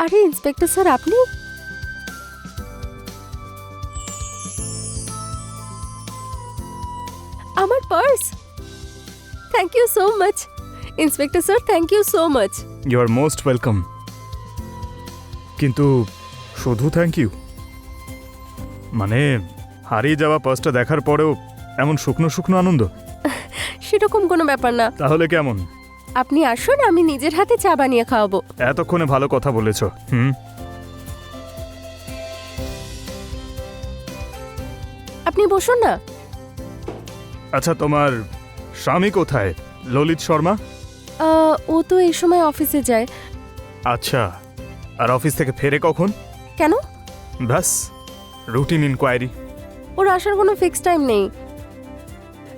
আরে inspector sir আপনি? আমার purse. Thank you so much inspector sir thank you so much you are most welcome কিন্তু শুধু thank you মানে হারিয়ে যাওয়া পার্সটা দেখার পরেও এমন শুকনো শুকনো আনন্দ? সেরকম কোনো ব্যাপার না। তাহলে কেমন? আপনি আসুন আমি নিজের হাতে চা বানিয়ে খাওয়াবো। এতক্ষণে ভালো কথা বলেছ হুম? আপনি বসুন না। আচ্ছা তোমার স্বামী কোথায়? ললিত শর্মা? আহ, ও তো এই সময় অফিসে যায়। আচ্ছা আর অফিস থেকে ফেরে কখন? কেন? ব্যাস রুটিন ইনকোয়ারি ওর আসার কোনো ফিক্স টাইম নেই।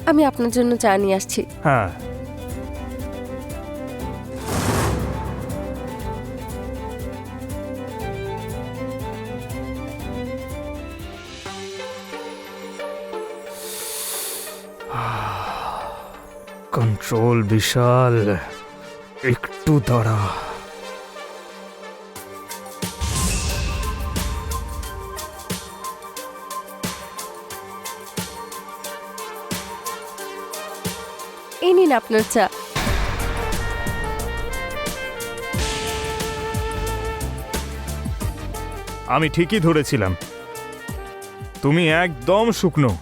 আমি আপনার জন্য চা নিয়ে আসছি। হ্যাঁ কন্ট্রোল বিশাল একটু দাঁড়া। এই নিন আপনার চা। আমি ঠিকই ধরেছিলাম। তুমি একদম শুকনো।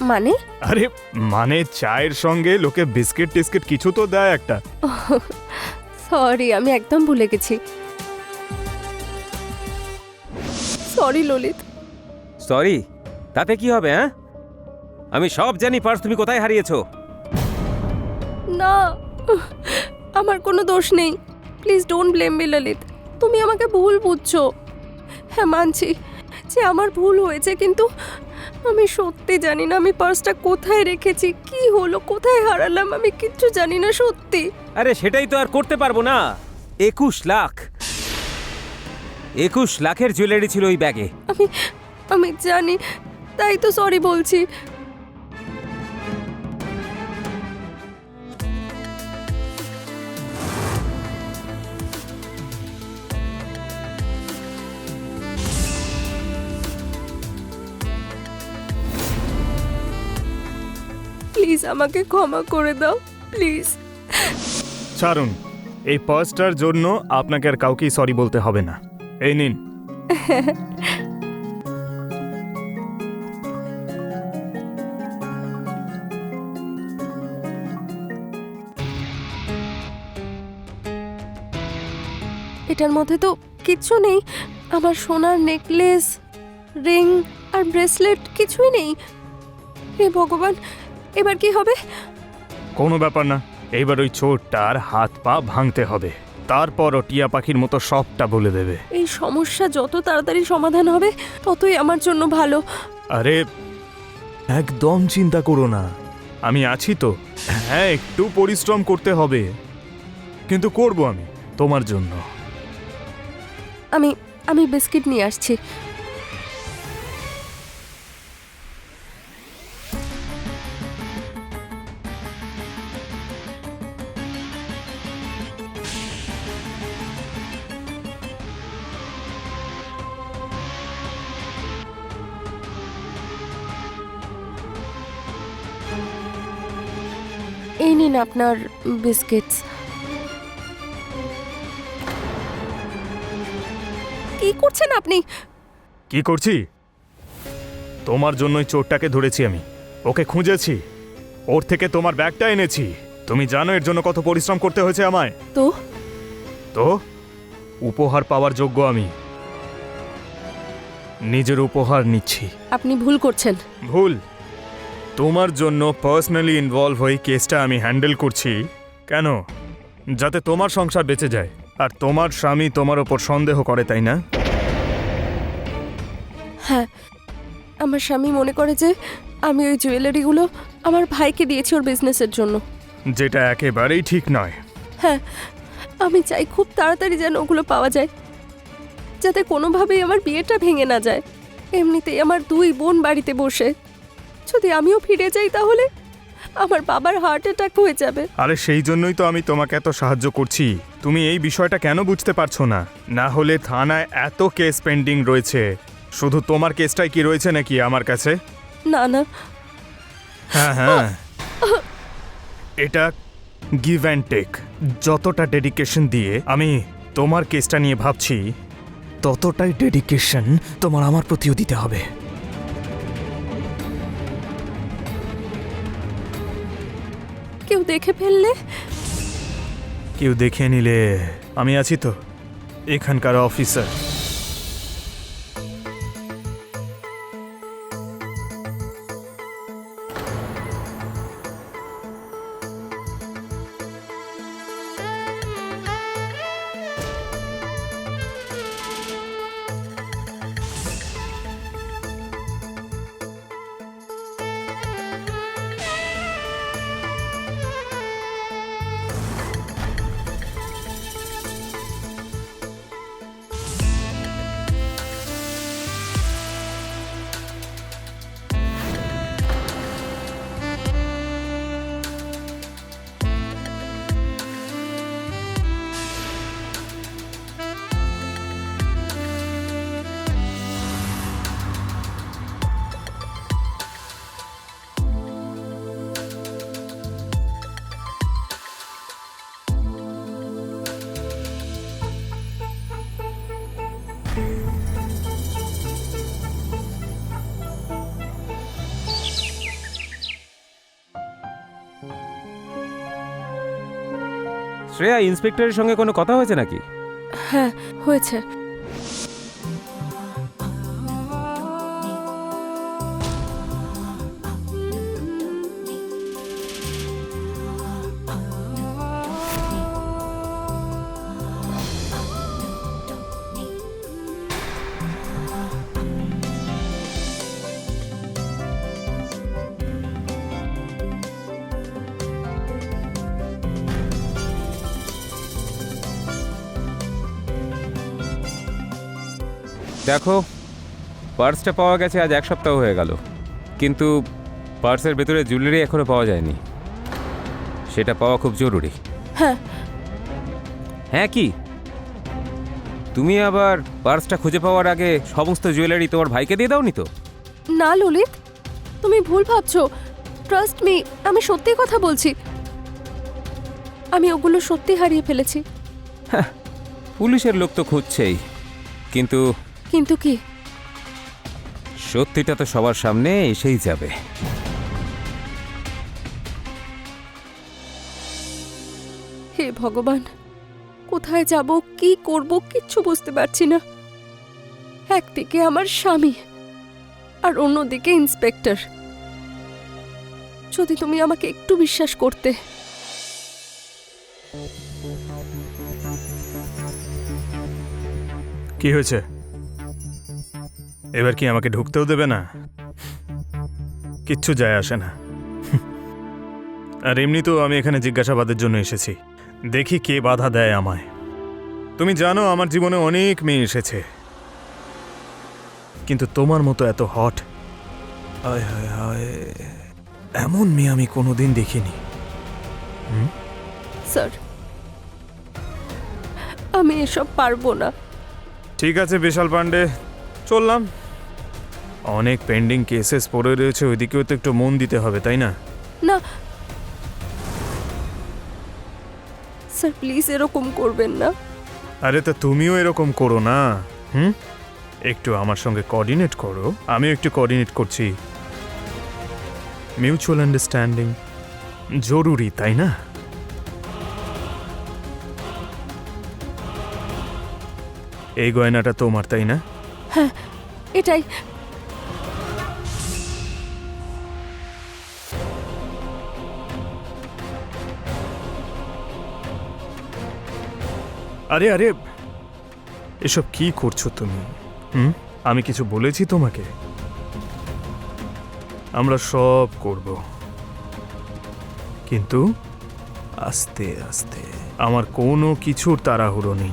মানে? আরে মানে চায়ের সঙ্গে লোকে বিস্কিট টিস্কিট কিছু তো দেয় একটা। সরি আমি একদম ভুলে গেছি। সরি ললিত। সরি তাতে কি হবে হ্যাঁ? আমি সব জানি পার্স তুমি কোথায় হারিয়েছো? না আমার কোনো দোষ নেই। Please don't blame me Lalit. তুমি আমাকে ভুল বুঝছ। হ্যাঁ মানছি যে আমার ভুল হয়েছে কিন্তু আমি সত্যি জানি না আমি পার্সটা কোথায় রেখেছি কি হলো কোথায় হারালাম আমি কিচ্ছু জানি না সত্যি। আরে সেটাই তো আর করতে পারব না। একুশ লাখ। একুশ লাখের জুয়েলারি ছিল ওই ব্যাগে আমি আমি জানি তাই তো সরি বলছি। আমাকে ক্ষমা করে দাও প্লিজ। ছাড়ুন এই পার্সটার জন্য আপনাকে আর কাউকেই সরি বলতে হবে না। এই নিন। এটার মধ্যে তো কিচ্ছু নেই। আমার সোনার নেকলেস রিং আর ব্রেসলেট কিছুই নেই। হে ভগবান এবার কি হবে? কোনো ব্যাপার না। এইবার ওই চোরটার হাত পা ভাঙতে হবে। তারপর ও টিয়া পাখির মতো সবটা বলে দেবে। এই সমস্যা যত তাড়াতাড়ি সমাধান হবে ততই আমার জন্য ভালো। আরে একদম চিন্তা করো না। আমি আছি তো। হ্যাঁ একটু পরিশ্রম করতে হবে। কিন্তু করব আমি তোমার জন্য। আমি আমি বিস্কিট নিয়ে আসছি। আপনার বিস্কিটস। কি করছেন আপনি? কি করছি? তোমার জন্যই চোরটাকে ধরেছি আমি। ওকে খুঁজেছি। ওর থেকে তোমার ব্যাগটা এনেছি। তুমি জানো এর জন্য কত পরিশ্রম করতে হয়েছে আমায়। তো? তো? উপহার পাওয়ার যোগ্য আমি। নিজের উপহার নিচ্ছি। আপনি ভুল করছেন। ভুল। তোমার জন্য পার্সোনালি ইনভলভ হয়ে কেসটা আমি হ্যান্ডেল করছি। কেন? যাতে তোমার সংসার বেঁচে যায়। আর তোমার স্বামী তোমার ওপর সন্দেহ করে তাই না? হ্যাঁ আমার স্বামী মনে করে যে আমি ওই জুয়েলারিগুলো আমার ভাইকে দিয়েছি ওর বিজনেসের জন্য। যেটা একেবারেই ঠিক নয়। হ্যাঁ আমি চাই খুব তাড়াতাড়ি যেন ওগুলো পাওয়া যায়। যাতে কোনোভাবেই আমার বিয়েটা ভেঙে না যায়। এমনিতেই আমার দুই বোন বাড়িতে বসে। যদি আমিও ফিরে যাই তাহলে? আমার বাবার হার্ট অ্যাটাক হয়ে যাবে। আরে সেই জন্যই তো আমি তোমাকে এত সাহায্য করছি। তুমি এই বিষয়টা কেন বুঝতে পারছ না? না হলে থানায় এত কেস পেন্ডিং রয়েছে। শুধু তোমার কেসটাই কি রয়েছে নাকি আমার কাছে? না না। হ্যাঁ হ্যাঁ। এটা গিভ অ্যান্ড টেক যতটা ডেডিকেশন দিয়ে আমি তোমার কেসটা নিয়ে ভাবছি ততটাই ডেডিকেশন তোমার আমার প্রতিও দিতে হবে। কেউ দেখে ফেললে? কেউ দেখে নিলে আমি আছি তো এখানকার অফিসার। শ্রেয়া ইন্সপেক্টরের সঙ্গে কোনো কথা হয়েছে নাকি? হ্যাঁ হয়েছে। দেখো পার্সটা পাওয়া গেছে আজ এক সপ্তাহ হয়ে গেল কিন্তু পার্সের ভেতরে জুয়েলারি এখনও পাওয়া যায়নি। সেটা পাওয়া খুব জরুরি। হ্যাঁ। হ্যাঁ কি? তুমি আবার পার্সটা খুঁজে পাওয়ার আগে সমস্ত জুয়েলারি তোমার ভাইকে দিয়ে দাওনি তো? না ললিত। তুমি ভুল ভাবছ। ট্রাস্ট মি আমি সত্যি কথা বলছি। আমি ওগুলো সত্যি হারিয়ে ফেলেছি। পুলিশের লোক তো খুঁজছেই কিন্তু কিন্তু কি? সত্যিটা তো সবার সামনে এসেই যাবে। হে ভগবান কোথায় যাব কি করব কিচ্ছু বুঝতে পারছি না। একদিকে আমার স্বামী আর অন্যদিকে ইন্সপেক্টর। যদি তুমি আমাকে একটু বিশ্বাস করতে। কি হয়েছে? এবার কি আমাকে ঢুকতেও দেবে না? কিচ্ছু যায় আসে না। আর এমনিতেও আমি এখানে জিজ্ঞাসাবাদের জন্য এসেছি। দেখি কে বাধা দেয় আমায়। তুমি জানো আমার জীবনে অনেক মেয়ে এসেছে। কিন্তু তোমার মতো এত হট। হায় হায় হায় এমন মেয়ে আমি কোনোদিন দেখিনি। স্যার আমি এসব পারব না। ঠিক আছে বিশাল পান্ডে চললাম। অনেক পেন্ডিং কেসেস পড়ে রয়েছে ওইদিকেও তো একটু মন দিতে হবে তাই না? না। স্যার প্লিজ এরকম করবেন না। আরে তা তুমিও এরকম করো না। হুম? একটু আমার সঙ্গে কোঅর্ডিনেট করো। আমিও একটু কোঅর্ডিনেট করছি। মিউচুয়াল আন্ডারস্ট্যান্ডিং জরুরি তাই না? এই গয়নাটা তোমার তাই না? হ্যাঁ এটাই। আরে আরে, এসব কি করছ তুমি? হুম? আমি কিছু বলেছি তোমাকে? আমরা সব করব। কিন্তু আস্তে আস্তে, আমার কোনো কিছুর তাড়াহুড়ো নেই।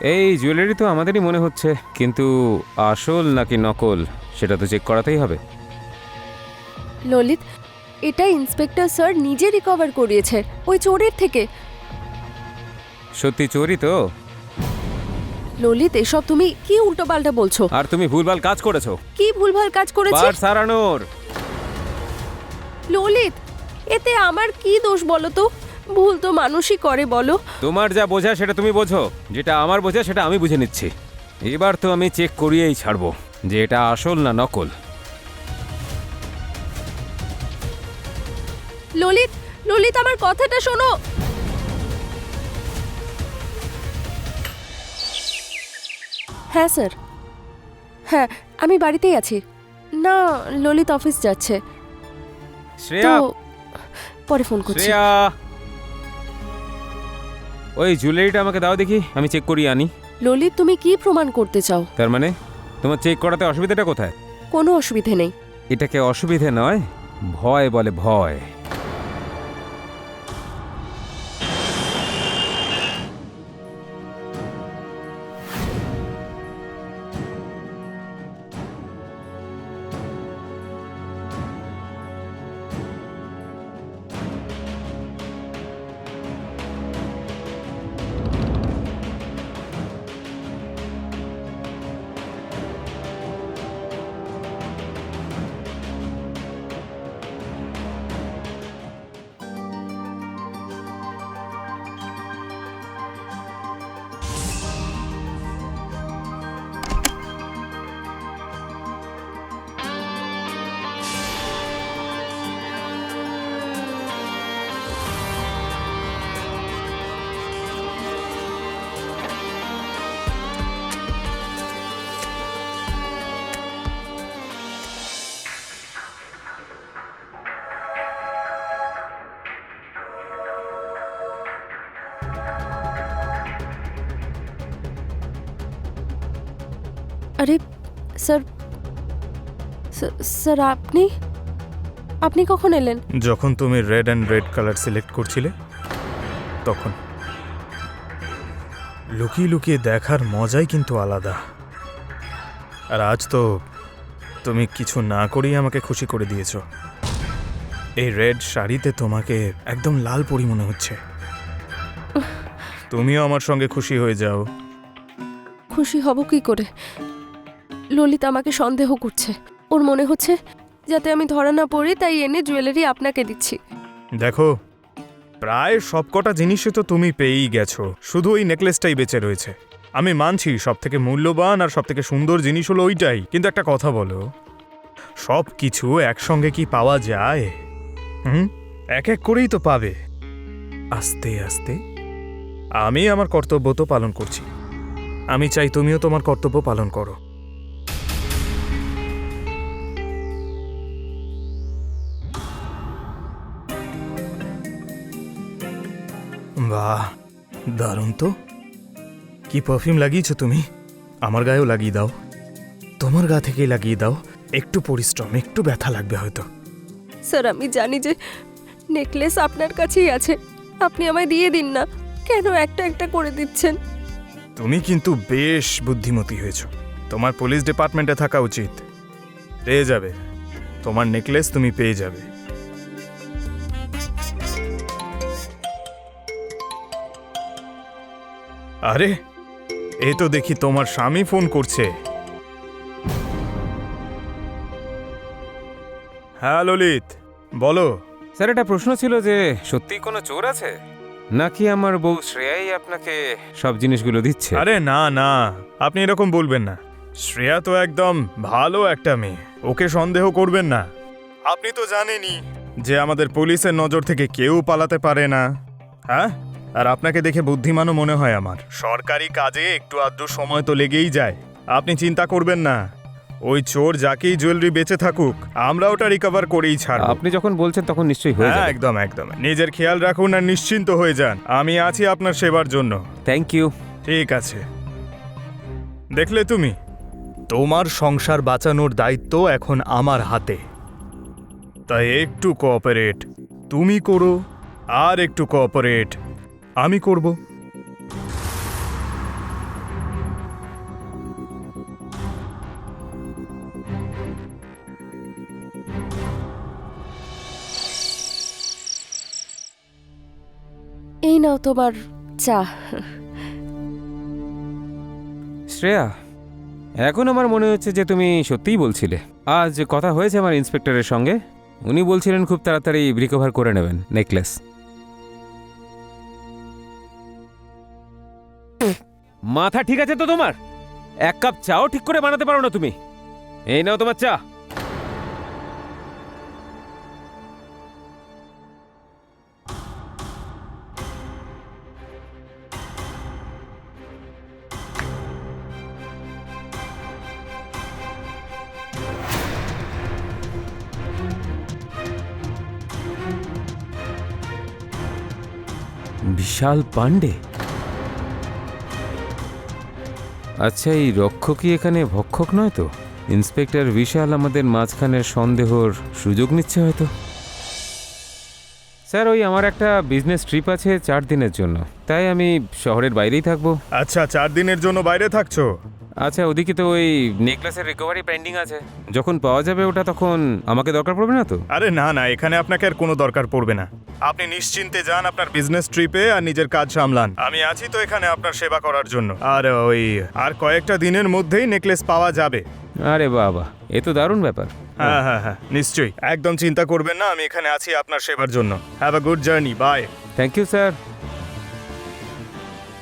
এই জুয়েলারি তো আমাদেরই মনে হচ্ছে কিন্তু আসল নাকি নকল সেটা তো চেক করাতেই হবে। ললিত এটা ইন্সপেক্টর স্যার নিজে রিকভার করিয়েছে ওই চোরের থেকে। সত্যি চোরই তো? ললিত এসব তুমি কি উল্টোপাল্টা বলছো? আর তুমি ভুলভাল কাজ করেছ। কি ভুলভাল কাজ করেছে? পার্স হারানোর ললিত এতে আমার কি দোষ বলো তো? ভুল তো মানুষই করে বলো। তোমার যা বোঝা সেটা তুমি বোঝো। যেটা আমার বোঝা সেটা আমি বুঝে নিচ্ছি। এবার তো আমি চেক করিয়েই ছাড়বো যে এটা আসল না নকল। ললিত ললিত আমার কথাটা শোনো। হ্যাঁ স্যার। হ্যাঁ আমি বাড়িতেই আছি। না ললিত অফিস যাচ্ছে। শ্রেয়া! পরে ফোন করছি। শ্রেয়া! ওই জুয়েলারিটা আমাকে দাও দেখি আমি চেক করিয়ে আনি। ললিত তুমি কি প্রমাণ করতে চাও? তার মানে তোমার চেক করাতে অসুবিধাটা কোথায়? কোনো অসুবিধে নেই। এটাকে অসুবিধে নয় ভয় বলে ভয়। স্যার স্যার- আপনি? আপনি কখন এলেন? যখন তুমি red and red colour select করছিলে তখন। লুকিয়ে লুকিয়ে দেখার মজাই কিন্তু আলাদা। আর আজ তো তুমি কিছু না করেই আমাকে খুশি করে দিয়েছ। এই রেড শাড়িতে তোমাকে একদম লাল পরি মনে হচ্ছে। তুমিও আমার সঙ্গে খুশি হয়ে যাও। খুশি হব কি করে? ললিত আমাকে সন্দেহ করছে। ওর মনে হচ্ছে যাতে আমি ধরা না পড়ি, তাই এনে জুয়েলারি আপনাকে দিচ্ছি। দেখো, প্রায় সবকটা জিনিসই তো তুমি পেয়েই গেছো। শুধু ওই নেকলেসটাই বেঁচে রয়েছে। আমি মানছি সব থেকে মূল্যবান আর সব থেকে সুন্দর জিনিস হলো ওইটাই। কিন্তু একটা কথা বলো সব কিছু একসঙ্গে কি পাওয়া যায়? হুম? এক এক করেই তো পাবে। আস্তে আস্তে। আমি আমার কর্তব্য তো পালন করছি। আমি চাই তুমিও তোমার কর্তব্য পালন করো। বাহ দারুণ তো। কি পারফিউম লাগিয়েছো তুমি? আমার গায়েও লাগিয়ে দাও। তোমার গা থেকেই লাগিয়ে দাও। একটু পরিশ্রম একটু ব্যথা লাগবে হয়তো। স্যার আমি জানি যে নেকলেস আপনার কাছেই আছে। আপনি আমায় দিয়ে দিন না। কেন একটা একটা করে দিচ্ছেন? তুমি কিন্তু বেশ বুদ্ধিমতী হয়েছ। তোমার পুলিশ ডিপার্টমেন্টে থাকা উচিত। পেয়ে যাবে। তোমার নেকলেস তুমি পেয়ে যাবে। আরে এ তো দেখি তোমার স্বামী ফোন করছে। হ্যাঁ ললিত বলো। স্যার এটা প্রশ্ন ছিল যে সত্যি কোনো চোর আছে? নাকি আমার বউ শ্রেয়াই আপনাকে সব জিনিসগুলো দিচ্ছে? আরে না না আপনি এরকম বলবেন না। শ্রেয়া তো একদম ভালো একটা মেয়ে ওকে সন্দেহ করবেন না। আপনি তো জানেনই যে আমাদের পুলিশের নজর থেকে কেউ পালাতে পারে না। হ্যাঁ? আর আপনাকে দেখে বুদ্ধিমানও মনে হয় আমার। সরকারি কাজে একটু আধটু সময় তো লেগেই যায়। আপনি চিন্তা করবেন না। ওই চোর যাকেই জুয়েলারি বেঁচে থাকুক আমরা ওটা রিকভার করেই ছাড়ব। আপনি যখন বলছেন তখন নিশ্চয়ই হয়ে হ্যাঁ যাবে। একদম একদম। নিজের খেয়াল রাখুন আর নিশ্চিন্ত হয়ে যান। আমি আছি আপনার সেবার জন্য। থ্যাংক ইউ ঠিক আছে। দেখলে তুমি? তোমার সংসার বাঁচানোর দায়িত্ব এখন আমার হাতে। তাই একটু কোঅপারেট তুমি করো আর একটু কোঅপারেট আমি করব। এই নাও তোমার চা। শ্রেয়া এখন আমার মনে হচ্ছে যে তুমি সত্যিই বলছিলে। আজ কথা হয়েছে আমার ইন্সপেক্টরের সঙ্গে। উনি বলছিলেন খুব তাড়াতাড়ি রিকভার করে নেবেন নেকলেস। মাথা ঠিক আছে তো তোমার? এক কাপ চাও ঠিক করে বানাতে পারো না তুমি। এই নাও তোমার চা। বিশাল পাণ্ডে। আচ্ছা এই রক্ষকই এখানে ভক্ষক নয় তো? ইন্সপেক্টর বিশাল আমাদের মাঝখানের সন্দেহর সুযোগ নিচ্ছে হয়তো। স্যার, ওই আমার একটা বিজনেস ট্রিপ আছে চার দিনের জন্য। তাই আমি শহরের বাইরেই থাকব। আচ্ছা চার দিনের জন্য বাইরে থাকছো? আচ্ছা ওদিকে তো ওই নেকলেসের রিকভারি পেন্ডিং আছে। যখন পাওয়া যাবে ওটা তখন আমাকে দরকার পড়বে না তো? আরে না না এখানে আপনাকে আর কোনো দরকার পড়বে না। আপনি নিশ্চিন্তে যান আপনার বিজনেস ট্রিপে আর নিজের কাজ সামলান। আমি আছি তো এখানে আপনার সেবা করার জন্য। আর ওই আর কয়েকটা দিনের মধ্যেই নেকলেস পাওয়া যাবে। আরে বাবা এ তো দারুণ ব্যাপার। হ্যাঁ হ্যাঁ হ্যাঁ নিশ্চয়ই। একদম চিন্তা করবেন না আমি এখানে আছি আপনার সেবার জন্য। Have a good journey bye thank you sir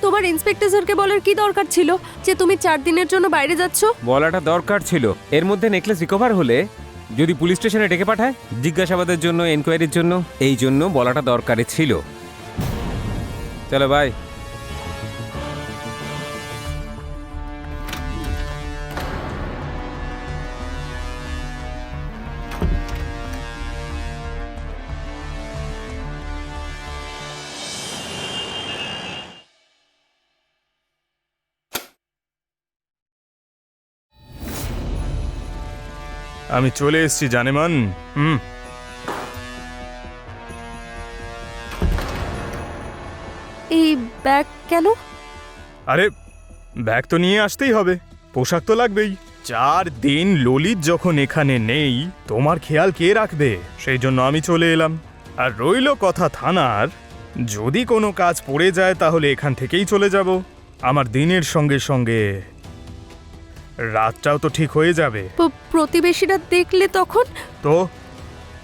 তোমার ইন্সপেক্টর স্যারকে বলার কি দরকার ছিল? যে তুমি চার দিনের জন্য বাইরে যাচ্ছ? বলাটা দরকার ছিল। এর মধ্যে নেকলেস রিকভার হলে যদি পুলিশ স্টেশনে ডেকে পাঠায়, জিজ্ঞাসাবাদের জন্য এনকোয়ারির জন্য, এই জন্য বলাটা দরকারি ছিল। চলো বাই আমি চলে এসেছি জানেমান। হুম। এই ব্যাগ কেন? আরে ব্যাগ তো নিয়ে আসতেই হবে। পোশাক তো লাগবেই। চার দিন ললিত যখন এখানে নেই তোমার খেয়াল কে রাখবে? সেই জন্য আমি চলে এলাম। আর রইল কথা থানার যদি কোনো কাজ পড়ে যায় তাহলে এখান থেকেই চলে যাব। আমার দিনের সঙ্গে সঙ্গে রাতটাও তো ঠিক হয়ে যাবে। প- প্রতিবেশীরা দেখলে তখন? তো?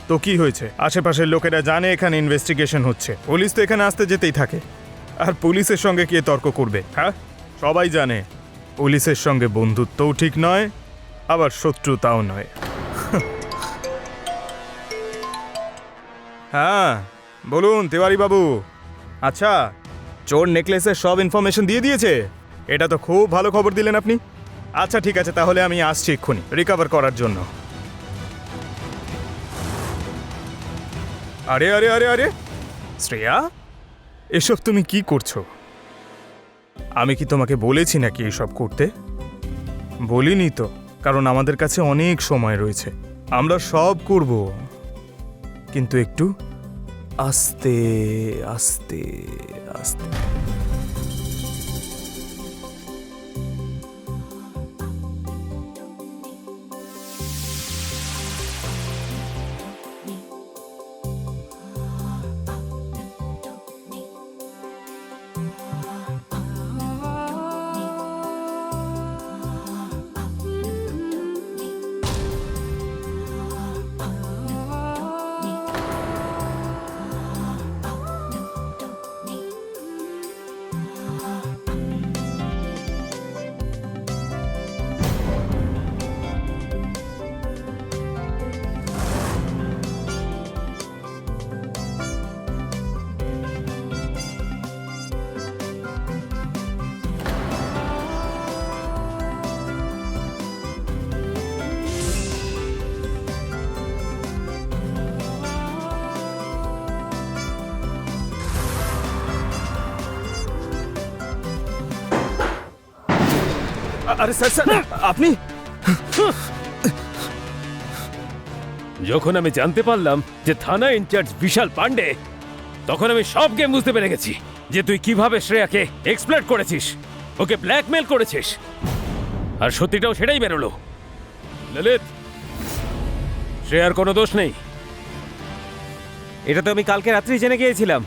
তো কি হয়েছে? আশেপাশের লোকেরা জানে এখানে ইনভেস্টিগেশন হচ্ছে। পুলিশ তো এখানে আসতে যেতেই থাকে। আর পুলিশের সঙ্গে কে তর্ক করবে হ্যাঁ? সবাই জানে পুলিশের সঙ্গে বন্ধুত্বও ঠিক নয় আবার শত্রুতাও নয়। হ্যাঁ বলুন তিওয়ারি বাবু আচ্ছা চোর নেকলেসের সব ইনফরমেশন দিয়ে দিয়েছে? এটা তো খুব ভালো খবর দিলেন আপনি। আচ্ছা ঠিক আছে, তাহলে আমি আসছি এক্ষুনি। রিকভার করার জন্য। আরে আরে আরে আরে! শ্রেয়া, এসব তুমি কি করছ? আমি কি তোমাকে বলেছি নাকি এসব করতে? বলিনি তো, কারণ আমাদের কাছে অনেক সময় রয়েছে। আমরা সব করব। কিন্তু একটু আস্তে আস্তে আস্তে। আরে স্যার স্যার আপনি? যখন আমি জানতে পারলাম যে থানা ইনচার্জ বিশাল পান্ডে তখন আমি সব গেম বুঝতে পেরে গেছি যে তুই কীভাবে শ্রেয়াকে এক্সপ্লয়েট করেছিস ওকে ব্ল্যাকমেল করেছিস। আর সত্যিটাও সেটাই বেরোলো। ললিত শ্রেয়ার কোনো দোষ নেই। এটা তো আমি কালকে রাত্রি জেনে গিয়েছিলাম।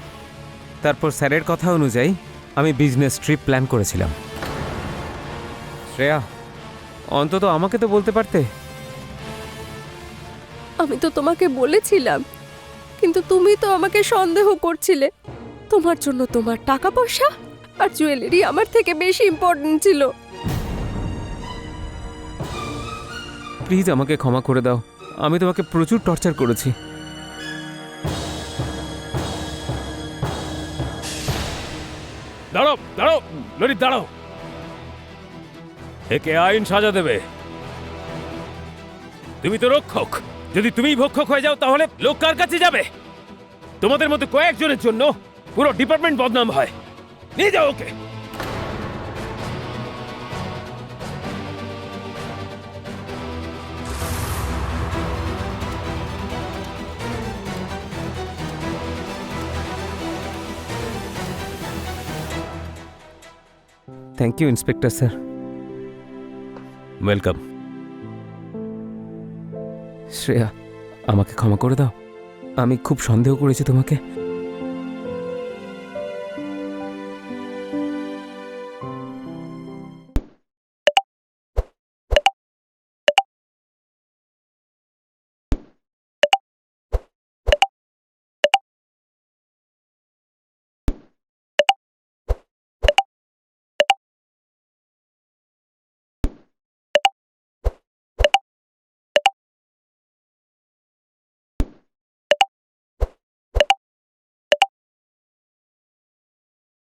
তারপর স্যারের কথা অনুযায়ী আমি বিজনেস ট্রিপ প্ল্যান করেছিলাম। শ্রেয়া অন্তত আমাকে তো বলতে পারতে। আমি তো তোমাকে বলেছিলাম কিন্তু তুমি তো আমাকে সন্দেহ করছিলে। তোমার জন্য তোমার টাকা পয়সা আর জুয়েলারি আমার থেকে বেশি ইম্পর্টেন্ট ছিল। প্লিজ আমাকে ক্ষমা করে দাও। আমি তোমাকে প্রচুর টর্চার করেছি। দাঁড়াও দাঁড়াও ললিত দাঁড়াও। একে আইন সাজা দেবে। তুমি তো রক্ষক। যদি তুমি ভক্ষক হয়ে যাও, তাহলে লোক কার কাছে যাবে? তোমাদের মতো কয়েকজনের জন্য পুরো ডিপার্টমেন্ট বদনাম হয়। নিয়ে যাও ওকে। Thank you inspector sir welcome Shreya আমাকে ক্ষমা করে দাও। আমি খুব সন্দেহ করেছি তোমাকে।